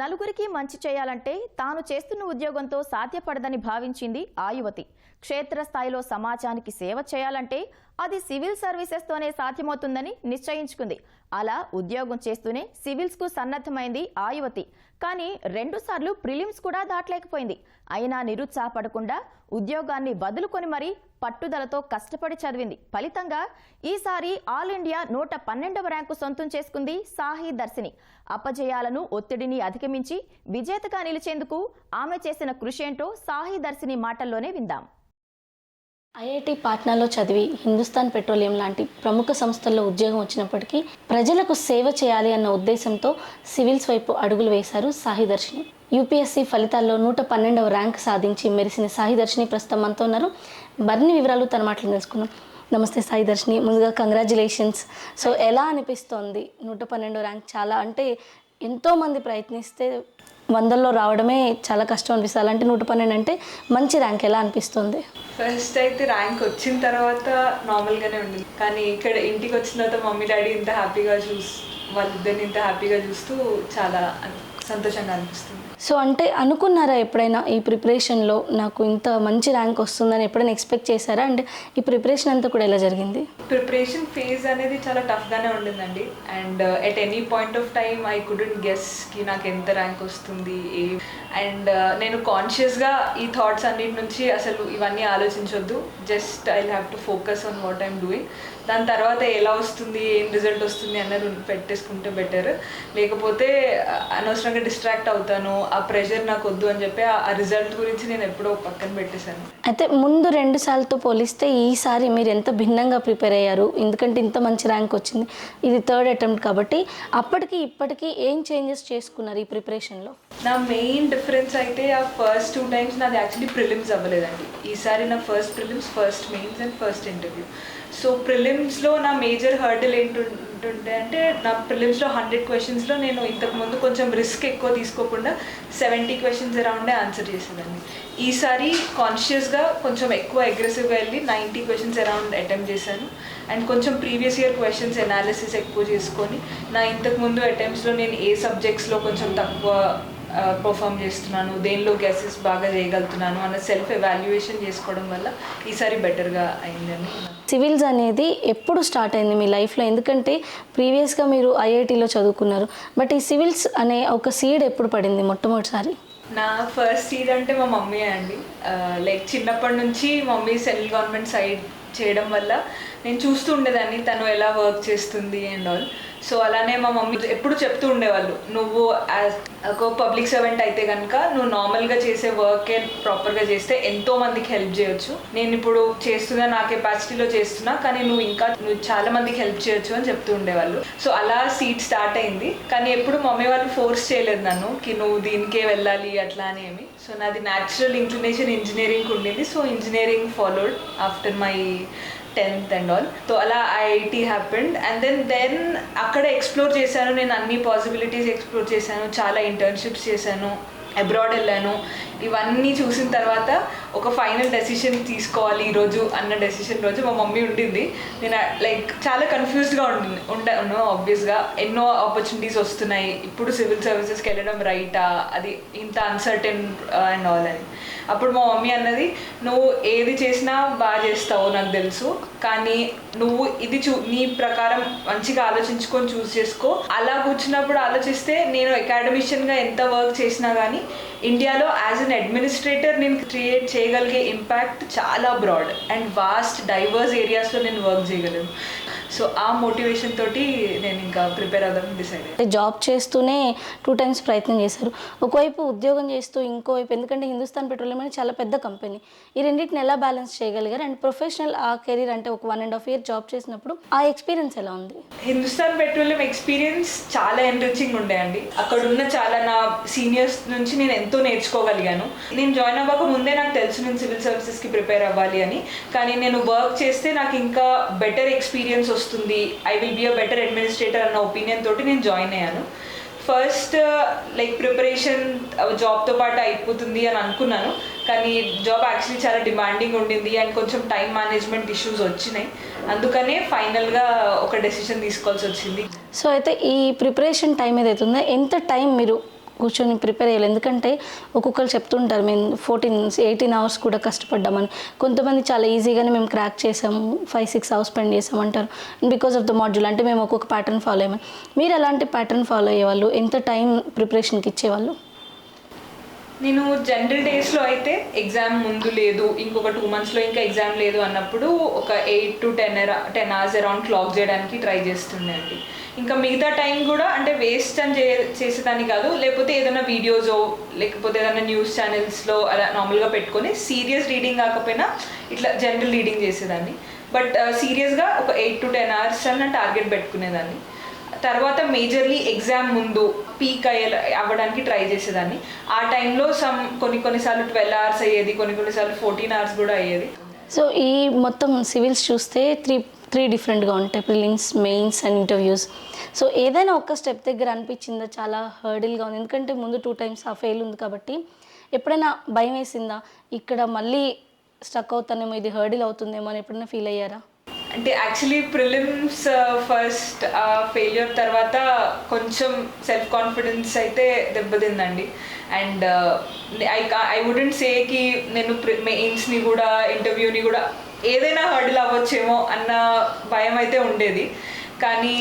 నలుగురికి మంచి చేయాలంటే తాను చేస్తున్న ఉద్యోగంతో సాధ్యపడదని భావించింది ఆ యువతి. క్షేత్రస్థాయిలో సమాజానికి సేవ చేయాలంటే అది సివిల్ సర్వీసెస్తోనే సాధ్యమవుతుందని నిశ్చయించుకుంది. అలా ఉద్యోగం చేస్తూనే సివిల్స్కు సన్నద్ధమైంది ఆ యువతి. కానీ రెండుసార్లు ప్రిలిమ్స్ కూడా దాటలేకపోయింది. అయినా నిరుత్సాహపడకుండా ఉద్యోగాన్ని వదులుకొని మరీ పట్టుదలతో కష్టపడి చదివింది. ఫలితంగా ఈసారి ఆల్ ఇండియా నూట పన్నెండవ ర్యాంకు సొంతం చేసుకుంది సాహి దర్శిని. అపజయాలను ఒత్తిడిని అధిగమించి విజేతగా నిలిచేందుకు ఆమె చేసిన కృషి ఏంటో సాహి దర్శిని మాటల్లోనే విందాం. ఐఐటి పాట్నాలో చదివి హిందుస్థాన్ పెట్రోలియం లాంటి ప్రముఖ సంస్థల్లో ఉద్యోగం వచ్చినప్పటికీ ప్రజలకు సేవ చేయాలి అన్న ఉద్దేశంతో సివిల్స్ వైపు అడుగులు వేశారు సాహిదర్శిని యూపీఎస్సీ ఫలితాల్లో నూట పన్నెండవ ర్యాంక్ సాధించి మెరిసిన సాహిదర్శిని ప్రస్తుతం మనతో ఉన్నారు. మరిన్ని వివరాలు తన మాటలు తెలుసుకుందాం. నమస్తే సాయిదర్శిని. ముందుగా కంగ్రాచులేషన్స్ సో ఎలా అనిపిస్తోంది నూట పన్నెండో ర్యాంక్ చాలా అంటే ఎంతోమంది ప్రయత్నిస్తే వందల్లో రావడమే చాలా కష్టం అనిపిస్తుంది. అలాంటి నూట పన్నెండు అంటే మంచి ర్యాంక్ ఎలా అనిపిస్తుంది? ఫస్ట్ అయితే ర్యాంక్ వచ్చిన తర్వాత నార్మల్గానే ఉండింది. కానీ ఇక్కడ ఇంటికి వచ్చిన తర్వాత మమ్మీ డాడీ ఇంత హ్యాపీగా చూస్ వాళ్ళిద్దరిని ఇంత హ్యాపీగా చూస్తూ చాలా సంతోషంగా అనిపిస్తుంది. సో అంటే అనుకున్నారా ఎప్పుడైనా ఈ ప్రిపరేషన్లో నాకు ఇంత మంచి ర్యాంక్ వస్తుందని ఎప్పుడైనా ఎక్స్పెక్ట్ చేశారా? అండ్ ఈ ప్రిపరేషన్ అంతా కూడా ఎలా జరిగింది? ప్రిపరేషన్ ఫేజ్ అనేది చాలా టఫ్గానే ఉండిందండి. And at any point of time I couldn't గెస్కి నాకు ఎంత ర్యాంక్ వస్తుంది ఏ అండ్ uh, నేను కాన్షియస్గా ఈ థాట్స్ అన్నిటి నుంచి అసలు ఇవన్నీ ఆలోచించొద్దు. Just I have to focus on what I'm doing దాని తర్వాత ఎలా వస్తుంది ఏం రిజల్ట్ వస్తుంది అన్నది పెట్టేసుకుంటే బెటర్ లేకపోతే అనవసరంగా డిస్ట్రాక్ట్ అవుతాను ఆ ప్రెషర్ నాకు వద్దు అని చెప్పి ఆ రిజల్ట్ గురించి నేను ఎప్పుడో పక్కన పెట్టేశాను. అయితే ముందు రెండు సార్లతో పోలిస్తే ఈసారి మీరు ఎంత భిన్నంగా ప్రిపేర్ అయ్యారు? ఎందుకంటే ఇంత మంచి ర్యాంక్ వచ్చింది. ఇది థర్డ్ అటెంప్ట్ కాబట్టి అప్పటికి ఇప్పటికీ ఏం చేంజెస్ చేసుకున్నారు ఈ ప్రిపరేషన్లో నా మెయిన్ డిఫరెన్స్ అయితే ఆ ఫస్ట్ టూ టైమ్స్ నాది యాక్చువల్లీ ప్రిలిమ్స్ అవ్వలేదండి. ఈసారి నా first prelims first mains and first interview so ప్రిలిమ్స్లో నా మేజర్ హర్డల్ ఏంటుంటే అంటే నా ప్రిలిమ్స్లో హండ్రెడ్ క్వశ్చన్స్లో నేను ఇంతకుముందు కొంచెం రిస్క్ ఎక్కువ తీసుకోకుండా సెవెంటీ క్వశ్చన్స్ అరౌండే ఆన్సర్ చేసేదాన్ని. ఈసారి కాన్షియస్గా కొంచెం ఎక్కువ అగ్రెసివ్గా వెళ్ళి నైంటీ క్వశ్చన్స్ అరౌండ్ అటెంప్ట్ చేశాను. అండ్ కొంచెం ప్రీవియస్ ఇయర్ క్వశ్చన్స్ ఎనాలిసిస్ ఎక్కువ చేసుకొని నా ఇంతకుముందు అటెంప్ట్స్లో నేను ఏ సబ్జెక్ట్స్లో కొంచెం తక్కువ పర్ఫామ్ చేస్తున్నాను దేనిలో గెసెస్ బాగా చేయగలుగుతున్నాను అన్న సెల్ఫ్ ఎవాల్యుయేషన్ చేసుకోవడం వల్ల ఈసారి బెటర్గా అయిందని సివిల్స్ అనేది ఎప్పుడు స్టార్ట్ అయింది మీ లైఫ్లో ఎందుకంటే ప్రీవియస్గా మీరు ఐఐటీలో చదువుకున్నారు. బట్ ఈ సివిల్స్ అనే ఒక సీడ్ ఎప్పుడు పడింది మొట్టమొదటిసారి? నా ఫస్ట్ సీడ్ అంటే మా మమ్మీ అండి. లైక్ చిన్నప్పటి నుంచి మమ్మీ సెంట్రల్ గవర్నమెంట్ సైడ్ చేయడం వల్ల నేను చూస్తూ ఉండేదాన్ని తను ఎలా వర్క్ చేస్తుంది అండ్ ఆల్ సో అలానే మా మమ్మీ ఎప్పుడు చెప్తూ ఉండేవాళ్ళు నువ్వు ఒక పబ్లిక్ సర్వెంట్ అయితే కనుక నువ్వు నార్మల్గా చేసే వర్కే ప్రాపర్గా చేస్తే ఎంతో మందికి హెల్ప్ చేయొచ్చు. నేను ఇప్పుడు చేస్తున్నా నా కెపాసిటీలో చేస్తున్నా కానీ నువ్వు ఇంకా నువ్వు చాలా మందికి హెల్ప్ చేయొచ్చు అని చెప్తూ ఉండేవాళ్ళు. సో అలా సీట్ స్టార్ట్ అయింది. కానీ ఎప్పుడు మమ్మీ వాళ్ళు ఫోర్స్ చేయలేదు నన్ను కి నువ్వు దీనికే వెళ్ళాలి అట్లా అని ఏమి. సో నాది న్యాచురల్ ఇంక్లినేషన్ ఇంజనీరింగ్ ఉండింది. So engineering followed after my tenth and all so అలా IIT happened and then then అక్కడ ఎక్స్ప్లోర్ చేశాను. నేను అన్ని పాసిబిలిటీస్ ఎక్స్ప్లోర్ చేశాను. చాలా ఇంటర్న్షిప్స్ చేశాను. అబ్రాడ్ వెళ్ళాను. ఇవన్నీ చూసిన తర్వాత ఒక ఫైనల్ డెసిషన్ తీసుకోవాలి ఈరోజు అన్న డెసిషన్ రోజు మా మమ్మీ ఉండింది. నేను లైక్ చాలా కన్ఫ్యూజ్డ్గా ఉండింది ఉండను ఆబ్వియస్గా ఎన్నో ఆపర్చునిటీస్ వస్తున్నాయి. ఇప్పుడు సివిల్ సర్వీసెస్కి వెళ్ళడం రైటా అది ఇంత అన్సర్టెన్ అండ్ ఆల్ అని. అప్పుడు మా మమ్మీ అన్నది నువ్వు ఏది చేసినా బాగా చేస్తావు నాకు తెలుసు. కానీ నువ్వు ఇది చూ నీ ప్రకారం మంచిగా ఆలోచించుకొని చూస్ చేసుకో. అలా కూర్చున్నప్పుడు ఆలోచిస్తే నేను అకాడమిషియన్గా ఎంత వర్క్ చేసినా కానీ ఇండియాలో యాజ్ అన్ అడ్మినిస్ట్రేటర్ నేను క్రియేట్ చేయగలిగే ఇంపాక్ట్ చాలా బ్రాడ్ అండ్ వాస్ట్ డైవర్స్ ఏరియాస్లో నేను వర్క్ చేయగలను సో ఆ మోటివేషన్ తోటి నేను ఇంకా ప్రిపేర్ అవుదాం డిసైడ్ అయ్యాను అంటే జాబ్ చేస్తూనే టూ టైమ్స్ ప్రయత్నం చేశారు. ఒకవైపు ఉద్యోగం చేస్తూ ఇంకోవైపు ఎందుకంటే హిందుస్థాన్ పెట్రోలియం అనేది చాలా పెద్ద కంపెనీ ఈ రెండింటిని ఎలా బ్యాలెన్స్ చేయగలిగారు? అండ్ ప్రొఫెషనల్ ఆ కెరీర్ అంటే ఒక one and half year job చేసినప్పుడు ఆ ఎక్స్పీరియన్స్ ఎలా ఉంది? హిందుస్థాన్ పెట్రోలియం ఎక్స్పీరియన్స్ చాలా ఎన్రిచింగ్ ఉండే అండి. అక్కడ ఉన్న చాలా నా సీనియర్స్ నుంచి నేను ఎంతో నేర్చుకోగలిగాను. నేను జాయిన్ అవ్వక ముందే నాకు తెలుసు నేను సివిల్ సర్వీసెస్కి ప్రిపేర్ అవ్వాలి అని. కానీ నేను వర్క్ చేస్తే నాకు ఇంకా బెటర్ ఎక్స్పీరియన్స్ వస్తుంది I will be a better administrator అన్న ఒపీనియన్ తోటి నేను జాయిన్ అయ్యాను. ఫస్ట్ లైక్ ప్రిపరేషన్ జాబ్తో పాటు అయిపోతుంది అని అనుకున్నాను. కానీ జాబ్ యాక్చువల్లీ చాలా డిమాండింగ్ ఉండింది అండ్ కొంచెం టైం మేనేజ్మెంట్ ఇష్యూస్ వచ్చినాయి. అందుకనే ఫైనల్గా ఒక డెసిషన్ తీసుకోవాల్సి వచ్చింది. సో అయితే ఈ ప్రిపరేషన్ టైం ఏదైతే ఉందో ఎంత టైం మీరు కూర్చొని ప్రిపేర్ చేయాలి ఎందుకంటే ఒక్కొక్కరు చెప్తుంటారు మేము ఫోర్టీన్ ఎయిటీన్ అవర్స్ కూడా కష్టపడ్డామని. కొంతమంది చాలా ఈజీగానే మేము క్రాక్ చేసాము ఫైవ్ సిక్స్ అవర్స్ స్పెండ్ చేసామంటారు బికాస్ ఆఫ్ ద మాడ్యూల్ అంటే మేము ఒక్కొక్క ప్యాటర్న్ ఫాలో అయ్యామని. మీరు ఎలాంటి ప్యాటర్న్ ఫాలో అయ్యేవాళ్ళు ఎంత టైం ప్రిపరేషన్కి ఇచ్చేవాళ్ళు? నేను జనరల్ డేస్లో అయితే ఎగ్జామ్ ముందు లేదు ఇంకొక టూ మంత్స్లో ఇంకా ఎగ్జామ్ లేదు అన్నప్పుడు ఒక eight to ten ten hours around clock చేయడానికి ట్రై చేస్తుండండి ఇంకా మిగతా టైం కూడా అంటే వేస్ట్ అని చే చేసేదాన్ని కాదు లేకపోతే ఏదైనా వీడియోసో లేకపోతే ఏదైనా న్యూస్ ఛానల్స్లో అలా నార్మల్గా పెట్టుకొని సీరియస్ రీడింగ్ కాకపోయినా ఇట్లా జనరల్ రీడింగ్ చేసేదాన్ని. బట్ సీరియస్గా uh, ఒక ఎయిట్ టు టెన్ అవర్స్ అన్న టార్గెట్ పెట్టుకునేదాన్ని. తర్వాత మేజర్లీ ఎగ్జామ్ ముందు పీక్ అయ్యే అవ్వడానికి ట్రై చేసేదాన్ని. ఆ టైంలో సమ్ కొన్ని కొన్నిసార్లు ట్వెల్వ్ అవర్స్ అయ్యేది కొన్ని కొన్నిసార్లు ఫోర్టీన్ అవర్స్ కూడా అయ్యేది. సో ఈ మొత్తం సివిల్స్ చూస్తే త్రీ త్రీ డిఫరెంట్గా ఉంటాయి. Prelims mains and interviews. So ఏదైనా ఒక్క స్టెప్ దగ్గర అనిపించిందా? చాలా హర్డిల్గా ఉంది. ఎందుకంటే ముందు టూ టైమ్స్ ఆ ఫెయిల్ ఉంది కాబట్టి. ఎప్పుడైనా భయం వేసిందా? ఇక్కడ మళ్ళీ స్టక్ అవుతానేమో ఇది హర్డిల్ అవుతుందేమో అని ఎప్పుడైనా ఫీల్ అయ్యారా? అంటే యాక్చువల్లీ ప్రిలిమ్స్ ఫస్ట్ ఫెయిల్యూర్ తర్వాత కొంచెం సెల్ఫ్ కాన్ఫిడెన్స్ అయితే దెబ్బతిందండి. అండ్ ఐ ఐ వుడెంట్ సేకి నేను మెయిన్స్ని కూడా ఇంటర్వ్యూని కూడా ఏదైనా హర్డిల్ అవ్వచ్చేమో అన్న భయం అయితే ఉండేది. కానీ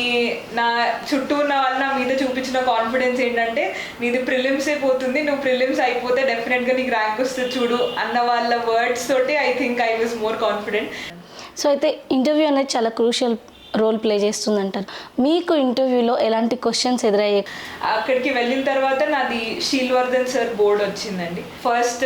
నా చుట్టూ ఉన్న వాళ్ళు నా మీద చూపించిన కాన్ఫిడెన్స్ ఏంటంటే నీది ప్రిలిమ్సే పోతుంది నువ్వు ప్రిలిమ్స్ అయిపోతే డెఫినెట్గా నీకు ర్యాంక్ వస్తుంది చూడు అన్న వాళ్ళ వర్డ్స్ తోటి I think I was more confident so అయితే ఇంటర్వ్యూ అనేది చాలా క్రూషియల్ రోల్ ప్లే చేస్తుంది అంటారు మీకు ఇంటర్వ్యూలో ఎలాంటి క్వశ్చన్స్ ఎదురయ్యాయి? అక్కడికి వెళ్ళిన తర్వాత నాది శీల్వర్ధన్ సార్ బోర్డ్ వచ్చిందండి. ఫస్ట్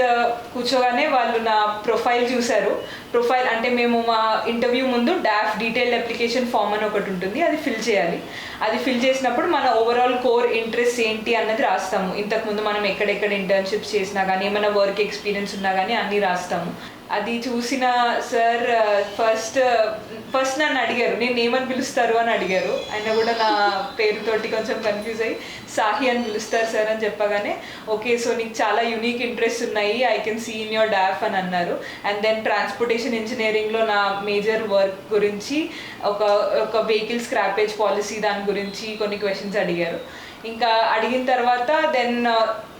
కూర్చోగానే వాళ్ళు నా ప్రొఫైల్ చూశారు. ప్రొఫైల్ అంటే మేము మా ఇంటర్వ్యూ ముందు డాఫ్ డీటెయిల్డ్ అప్లికేషన్ ఫామ్ అని ఒకటి ఉంటుంది అది ఫిల్ చేయాలి. అది ఫిల్ చేసినప్పుడు మన ఓవరాల్ కోర్ ఇంట్రెస్ట్ ఏంటి అన్నది రాస్తాము. ఇంతకుముందు మనం ఎక్కడెక్కడ ఇంటర్న్షిప్స్ చేసినా కానీ ఏమైనా వర్క్ ఎక్స్పీరియన్స్ ఉన్నా కానీ అన్నీ రాస్తాము. అది చూసిన సార్ ఫస్ట్ ఫస్ట్ నన్ను అడిగారు. నేను ఏమని పిలుస్తారు? అని అడిగారు. ఆయన కూడా నా పేరుతోటి కొంచెం కన్ఫ్యూజ్ అయ్యి సాహి అని పిలుస్తారు సార్ అని చెప్పగానే ఓకే సో నీకు చాలా యూనిక్ ఇంట్రెస్ట్ ఉన్నాయి. I can see in your DAF అని అన్నారు. అండ్ దెన్ ట్రాన్స్పోర్టేషన్ ఇంజనీరింగ్లో నా మేజర్ వర్క్ గురించి ఒక ఒక వెహికల్ స్క్రాపేజ్ పాలసీ దాని గురించి కొన్ని క్వశ్చన్స్ అడిగారు. ఇంకా అడిగిన తర్వాత దెన్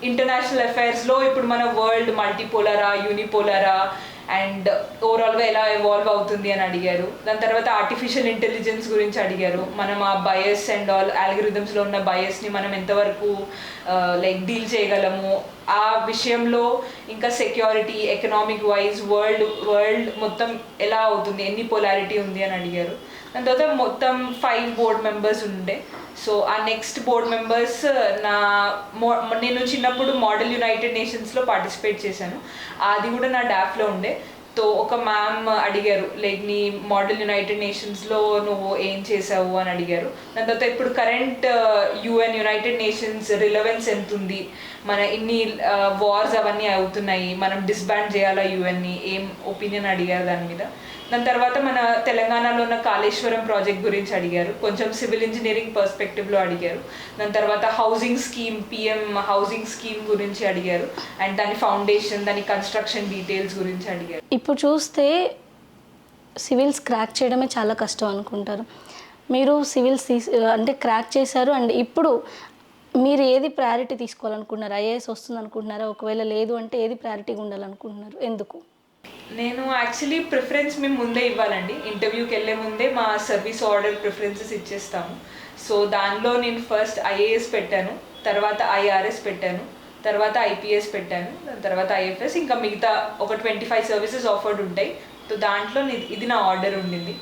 ఇంటర్నేషనల్ అఫైర్స్లో ఇప్పుడు మన వరల్డ్ మల్టీపోలరా యూనిపోలరా అండ్ ఓవరాల్గా ఎలా ఎవాల్వ్ అవుతుంది అని అడిగారు. దాని తర్వాత ఆర్టిఫిషియల్ ఇంటెలిజెన్స్ గురించి అడిగారు. మనం ఆ బయస్ అండ్ ఆల్ ఆల్గరిథమ్స్లో ఉన్న బయస్ని మనం ఎంతవరకు లైక్ డీల్ చేయగలము? ఆ విషయంలో ఇంకా security economic wise world world మొత్తం ఎలా అవుతుంది? ఎన్ని పొలారిటీ ఉంది అని అడిగారు. దాని తర్వాత మొత్తం ఫైవ్ బోర్డ్ మెంబర్స్ ఉండే. సో ఆ నెక్స్ట్ బోర్డ్ మెంబర్స్ నా మో నేను చిన్నప్పుడు మోడల్ యునైటెడ్ నేషన్స్లో పార్టిసిపేట్ చేశాను. అది కూడా నా డాఫ్లో ఉండే. తో ఒక మ్యామ్ అడిగారు లైక్ నీ మోడల్ యునైటెడ్ నేషన్స్లో నువ్వు ఏం చేసావు అని అడిగారు. దాని తర్వాత ఇప్పుడు current UN united nations relevance ఎంత ఉంది మన ఇన్ని uh, వార్స్ అవన్నీ అవుతున్నాయి. మనం డిస్బ్యాండ్ చేయాలా యుఎన్ని ఏం ఒపీనియన్ అడిగారు దాని మీద? దాని తర్వాత మన తెలంగాణలో ఉన్న కాళేశ్వరం ప్రాజెక్ట్ గురించి అడిగారు. కొంచెం సివిల్ ఇంజనీరింగ్ పర్స్పెక్టివ్లో అడిగారు. దాని తర్వాత housing scheme PM housing scheme గురించి అడిగారు. అండ్ దాని ఫౌండేషన్ దాని కన్స్ట్రక్షన్ డీటెయిల్స్ గురించి అడిగారు. ఇప్పుడు చూస్తే సివిల్స్ క్రాక్ చేయడమే చాలా కష్టం అనుకుంటారు. మీరు సివిల్స్ అంటే క్రాక్ చేశారు అండ్ ఇప్పుడు మీరు ఏది ప్రయారిటీ తీసుకోవాలనుకుంటున్నారు? ఐఏఎస్ వస్తుంది అనుకుంటున్నారా ఒకవేళ లేదు అంటే ఏది ప్రయారిటీగా ఉండాలనుకుంటున్నారు? ఎందుకు? నేను యాక్చువల్లీ ప్రిఫరెన్స్ మేము ముందే ఇవ్వాలండి. ఇంటర్వ్యూకి వెళ్ళే ముందే మా సర్వీస్ ఆర్డర్ ప్రిఫరెన్సెస్ ఇచ్చేస్తాము. సో దానిలో నేను ఫస్ట్ ఐఏఎస్ పెట్టాను తర్వాత ఐఆర్ఎస్ పెట్టాను తర్వాత ఐపీఎస్ పెట్టాను దాని తర్వాత ఐఎఫ్ఎస్ ఇంకా మిగతా ఒక ట్వంటీ ఫైవ్ సర్వీసెస్ ఆఫర్డ్ ఉంటాయి. సో దాంట్లో ఇది నా ఆర్డర్ ఉండింది.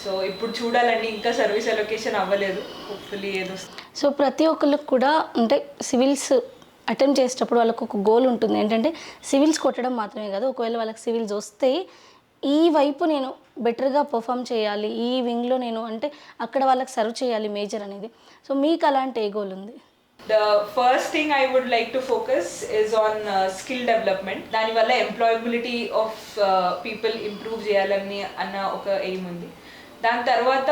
సో ఇప్పుడు చూడాలండి ఇంకా సర్వీస్ అలొకేషన్ అవ్వలేదు. హోప్ఫుల్లీ ఏదో సో ప్రతి ఒక్కరికి కూడా అంటే సివిల్స్ అటెంప్ట్ చేసేటప్పుడు వాళ్ళకు ఒక గోల్ ఉంటుంది. ఏంటంటే సివిల్స్ కొట్టడం మాత్రమే కాదు ఒకవేళ వాళ్ళకి సివిల్స్ వస్తే ఈ వైపు నేను బెటర్గా పర్ఫామ్ చేయాలి ఈ వింగ్లో నేను అంటే అక్కడ వాళ్ళకి సర్వ్ చేయాలి మేజర్ అనేది. సో మీకు అలాంటి ఏ గోల్ ఉంది? The first thing I would like to focus is on skill development దానివల్ల ఎంప్లాయబిలిటీ ఆఫ్ పీపుల్ ఇంప్రూవ్ చేయాలని అన్న ఒక ఎయిమ్ ఉంది. దాని తర్వాత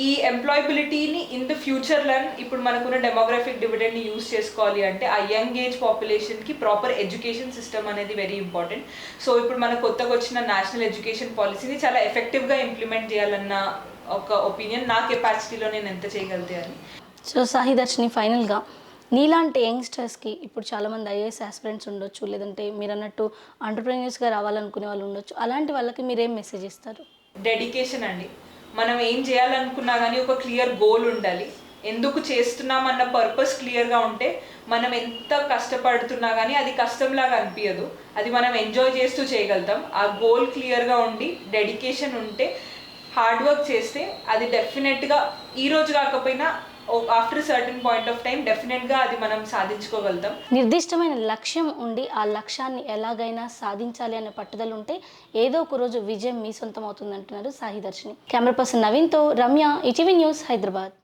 ఈ ఎంప్లాయబిలిటీని ఇన్ ద ఫ్యూచర్లో ఇప్పుడు మనకున్న డెమోగ్రఫిక్ డివిడెండ్ని యూస్ చేసుకోవాలి అంటే ఆ యంగ్ ఏజ్ పాపులేషన్కి ప్రాపర్ ఎడ్యుకేషన్ సిస్టమ్ అనేది వెరీ ఇంపార్టెంట్ సో ఇప్పుడు మన కొత్తగా వచ్చిన నేషనల్ ఎడ్యుకేషన్ పాలసీని చాలా ఎఫెక్టివ్గా ఇంప్లిమెంట్ చేయాలన్న ఒక ఒపీనియన్ నా కెపాసిటీలో నేను ఎంత చేయగలితే అని. సో సాహిదర్శిని ఫైనల్గా నీలాంటి యంగ్స్టర్స్కి ఇప్పుడు చాలామంది ఐఏఎస్ ఆస్పిరెంట్స్ ఉండొచ్చు లేదంటే మీరు అన్నట్టు ఆంటర్ప్రీనియర్స్గా రావాలనుకునే వాళ్ళు ఉండొచ్చు అలాంటి వాళ్ళకి మీరేం మెసేజ్ ఇస్తారు? డెడికేషన్ అండి. మనం ఏం చేయాలనుకున్నా కానీ ఒక క్లియర్ గోల్ ఉండాలి. ఎందుకు చేస్తున్నాం అన్న పర్పస్ క్లియర్గా ఉంటే మనం ఎంత కష్టపడుతున్నా కానీ అది కష్టంలాగా అనిపించదు అది మనం ఎంజాయ్ చేస్తూ చేయగలుగుతాం. ఆ గోల్ క్లియర్గా ఉండి డెడికేషన్ ఉంటే హార్డ్ వర్క్ చేస్తే అది డెఫినెట్గా ఈరోజు కాకపోయినా after certain point of time డెఫినెట్గా అది మనం సాధించుకోగలుగుతాం. నిర్దిష్టమైన లక్ష్యం ఉండి ఆ లక్ష్యాన్ని ఎలాగైనా సాధించాలి అనే పట్టుదల ఉంటే ఏదో ఒక రోజు విజయం మీ సొంతం అవుతుంది అంటున్నారు సాహిదర్శిని కెమెరా పర్సన్ నవీన్తో రమ్య ఈటీవీ న్యూస్ హైదరాబాద్.